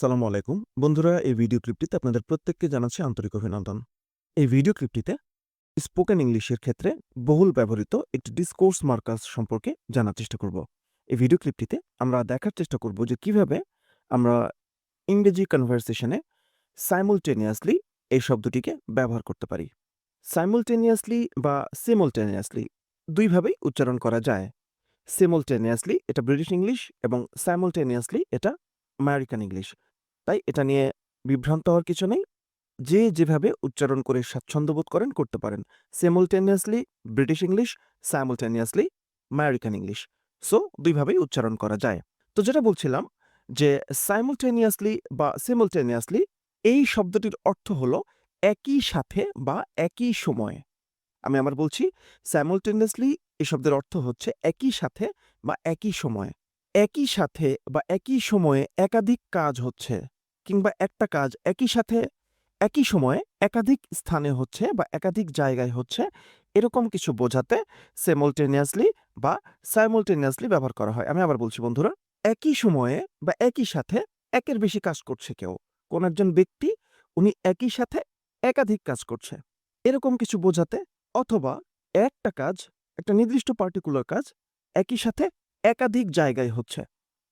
আসসালামু আলাইকুম। বন্ধুরা, এই ভিডিও ক্লিপটিতে আপনাদের প্রত্যেককে জানাচ্ছি আন্তরিক অভিনন্দন। এই ভিডিও ক্লিপটিতে স্পোকেন ইংলিশের ক্ষেত্রে বহুল ব্যবহৃত একটি ডিসকোর্স মার্কাস সম্পর্কে জানার চেষ্টা করব। এই ভিডিও ক্লিপটিতে আমরা দেখার চেষ্টা করব যে কীভাবে আমরা ইংরেজি কনভারসেশনে সাইমultaneously এই শব্দটিকে ব্যবহার করতে পারি। সাইমultaneously বা সিমultaneously দুইভাবেই উচ্চারণ করা যায়। সিমultaneously এটা ব্রিটিশ ইংলিশ এবং সাইমultaneously এটা আমেরিকান ইংলিশ তাই এটা নিয়ে বিভ্রান্ত হওয়ার কিছু নেই। যে যেভাবে উচ্চারণ করে স্বাচ্ছন্দ্য বোধ করেন, করতে পারেন। Simultaneously British English simultaneously American English so দুইভাবেই উচ্চারণ করা যায়। তো যেটা বলছিলাম যে সাইমultaneously বা সিমultaneously এই শব্দটির অর্থ হলো একই সাথে বা একই সময়ে। আমি আবার বলছি সাইমultaneously এই শব্দের অর্থ হচ্ছে একই সাথে বা একই সময়ে। একই সাথে বা একই সময়ে একাধিক কাজ হচ্ছে। কিংবা একটা কাজ একই সাথে একই সময়ে একাধিক স্থানে হচ্ছে বা একাধিক জায়গায় হচ্ছে, এরকম কিছু বোঝাতে সেমultaneously বা সাইমultaneously ব্যবহার করা হয়। আমি আবার বলছি, বন্ধুরা, একই সময়ে বা একই সাথে একের বেশি কাজ করছে কেউ। কোন একজন ব্যক্তি, উনি একই সাথে একাধিক কাজ করছে। এরকম কিছু বোঝাতে অথবা একটা কাজ, একটা নির্দিষ্ট পার্টিকুলার কাজ একই সাথে একাধিক জায়গায় হচ্ছে।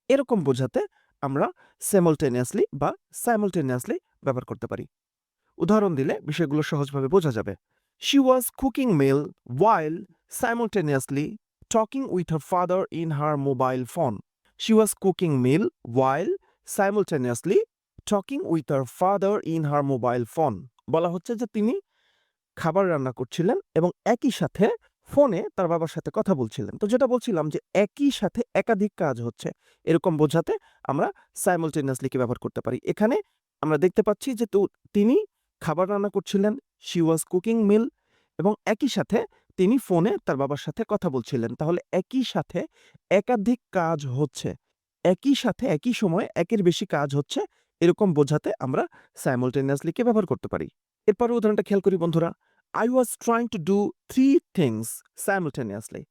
এরকম বোঝাতে আমরা সেমultaneously বা সাইমultaneously ব্যবহার করতে পারি। উদাহরণ দিলে বিষয়গুলো সহজভাবে বোঝা যাবে। She was cooking meal while simultaneously talking with her father in her mobile phone she was cooking meal while simultaneously talking with her father in her mobile phone বলা হচ্ছে যে তিনি খাবার রান্না করছিলেন এবং একই সাথে ফোনে তার বাবার সাথে কথা বলছিলেন। তো যেটা বলছিলাম যে একই সাথে একাধিক কাজ হচ্ছে। এরকম বোঝাতে আমরা সাইমultaneously কে ব্যবহার করতে পারি। এখানে আমরা দেখতে পাচ্ছি যে তো তিনি খাবার রান্না করছিলেন শি ওয়াজ কুকিং মিল এবং একই সাথে তিনি ফোনে তার বাবার সাথে কথা বলছিলেন। তাহলে একই সাথে একাধিক কাজ হচ্ছে। একই সাথে একই সময়ে একের বেশি কাজ হচ্ছে। এরকম বোঝাতে আমরা সাইমultaneously কে ব্যবহার করতে পারি। এরপরে উদাহরণটা খেয়াল করি বন্ধুরা। I was trying to do three things simultaneously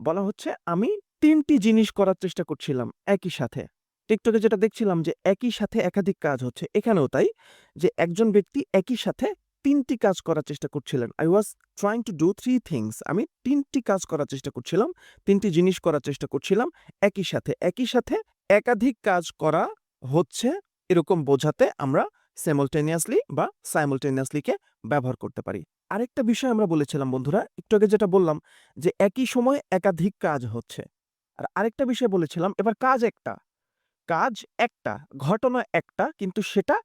বলা হচ্ছে আমি তিনটি জিনিস করার চেষ্টা করছিলাম একই সাথে। টিকটকে যেটা দেখছিলাম যে একই সাথে একাধিক কাজ হচ্ছে, এখানেও তাই যে একজন ব্যক্তি একই সাথে তিনটি কাজ করার চেষ্টা করছিলেন। I was trying to do three things আমি তিনটি কাজ করার চেষ্টা করছিলাম, তিনটি জিনিস করার চেষ্টা করছিলাম একই সাথে। একই সাথে একাধিক কাজ করা হচ্ছে এরকম বোঝাতে আমরা সেমultaneously বা সাইমultaneously কে ব্যবহার করতে পারি। আরেকটা বিষয় আমরা বলেছিলাম, বন্ধুরা, একটু আগে যেটা বললাম যে একই সময়ে একাধিক কাজ হচ্ছে। আর আরেকটা বিষয় বলেছিলাম, এবার কাজ একটা। কাজ একটা, ঘটনা একটা, কিন্তু সেটা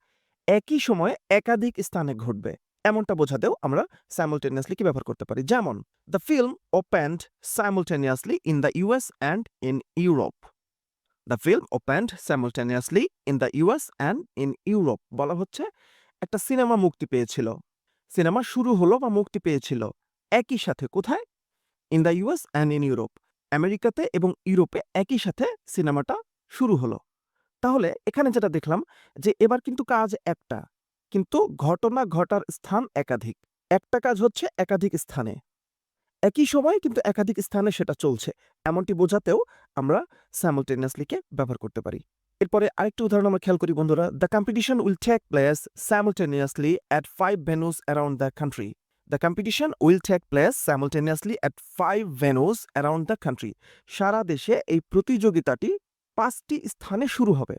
একই সময়ে একাধিক স্থানে ঘটবে। এমনটা বোঝাতেও আমরা সাইমultaneously কি ব্যবহার করতে পারি? যেমন the film opened simultaneously in the US and in Europe the film opened simultaneously in the US and in Europe বলা হচ্ছে, একটা সিনেমা মুক্তি পেয়েছিল। সিনেমা শুরু হলো বা মুক্তি পেয়েছিল একই সাথে। কোথায়? In the US and in Europe আমেরিকাতে এবং ইউরোপে একই সাথে সিনেমাটা শুরু হলো। তাহলে এখানে যেটা দেখলাম যে এবার কিন্তু কাজ একটা, কিন্তু ঘটনা ঘটার স্থান একাধিক। একটা কাজ হচ্ছে একাধিক স্থানে। একই সময় কিন্তু একাধিক স্থানে সেটা চলছে। এমনটি বোঝাতেও আমরা সাইমultaneously কে ব্যবহার করতে পারি। এরপরে আরেকটি উদাহরণ আমরা খেয়াল করি, বন্ধুরা। The competition will take place simultaneously at five venues around the country the competition will take place simultaneously at five venues around the country সারা দেশে এই প্রতিযোগিতাটি পাঁচটি স্থানে শুরু হবে।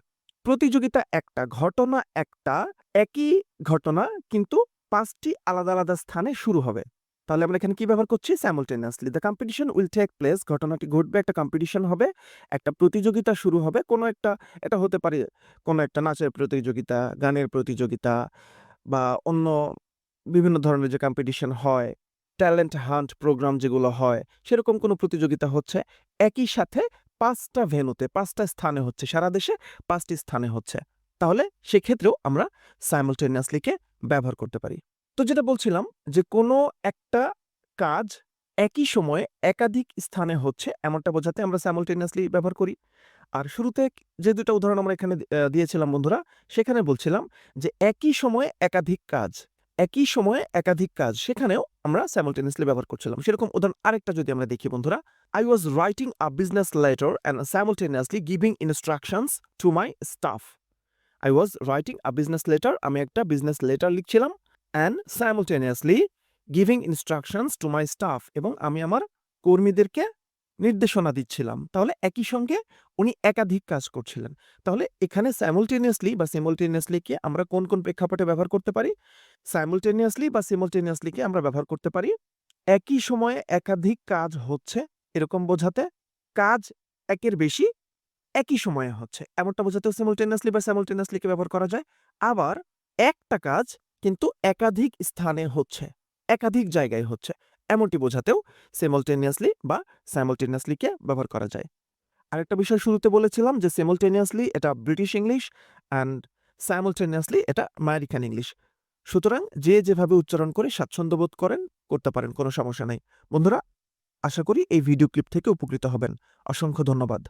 প্রতিযোগিতা একটা, ঘটনা একটা, একই ঘটনা, কিন্তু পাঁচটি আলাদা আলাদা স্থানে শুরু হবে। তাহলে আমরা এখানে কি ব্যবহার করছি? Simultaneously the competition will take place ঘটনাটি ঘটবে, একটা কম্পিটিশন হবে, একটা প্রতিযোগিতা শুরু হবে, কোনো একটা, এটা হতে পারে কোনো একটা নাচের প্রতিযোগিতা, গানের প্রতিযোগিতা বা অন্য বিভিন্ন ধরনের যে কম্পিটিশন হয় ট্যালেন্ট হান্ট প্রোগ্রাম যেগুলো হয়, সেরকম কোনো প্রতিযোগিতা হচ্ছে। একই সাথে পাঁচটা ভেন্যুতে পাঁচটা স্থানে হচ্ছে, সারা দেশে পাঁচটি স্থানে হচ্ছে। তাহলে সেক্ষেত্রেও আমরা সাইমultaneously কে ব্যবহার করতে পারি। তো যেটা বলছিলাম যে, কোনো একটা কাজ একই সময়ে একাধিক স্থানে হচ্ছে, এমনটা বোঝাতে আমরা সাইমultaneously ব্যবহার করি। আর শুরুতে যে দুটো উদাহরণ আমরা এখানে দিয়েছিলাম বন্ধুরা, সেখানে বলছিলাম যে, একই সময়ে একাধিক কাজ, একই সময়ে একাধিক কাজ, সেখানেও আমরা সাইমultaneously ব্যবহার করছিলাম। সেরকম উদাহরণ আরেকটা যদি আমরা দেখি বন্ধুরা I was writing a business letter and simultaneously giving instructions to my staff I was writing a business letter আমি একটা business letter লিখছিলাম and simultaneously giving instructions to my staff এবং আমি আমার কর্মীদেরকে নির্দেশনা দিচ্ছিলাম। তাহলে একই সঙ্গে উনি একাধিক কাজ করছিলেন। তাহলে এখানে সাইমultaneously বা simultaneously কে আমরা কোন কোন প্রেক্ষাপটে ব্যবহার করতে পারি? সাইমultaneously বা simultaneously কে আমরা ব্যবহার করতে পারি। একই সময়ে একাধিক কাজ হচ্ছে এরকম বোঝাতে। কাজ একের বেশি একই সময়ে হচ্ছে। এমনটা বোঝাতেও simultaneously বা simultaneously কে ব্যবহার করা যায়। আবার একটা কাজ কিন্তু একাধিক স্থানে হচ্ছে, একাধিক জায়গায় হচ্ছে। এমনটি বোঝাতেও simultaneously বা simultaneously কে ব্যবহার করা যায়। আরেকটা বিষয় শুরুতে বলেছিলাম যে simultaneously এটা ব্রিটিশ ইংলিশ অ্যান্ড simultaneously এটা আমেরিকান ইংলিশ সুতরাং যে যেভাবে উচ্চারণ করে স্বাচ্ছন্দ্য বোধ করেন, করতে পারেন, কোনো সমস্যা নাই। বন্ধুরা, আশা করি এই ভিডিও ক্লিপ থেকে উপকৃত হবেন। অসংখ্য ধন্যবাদ।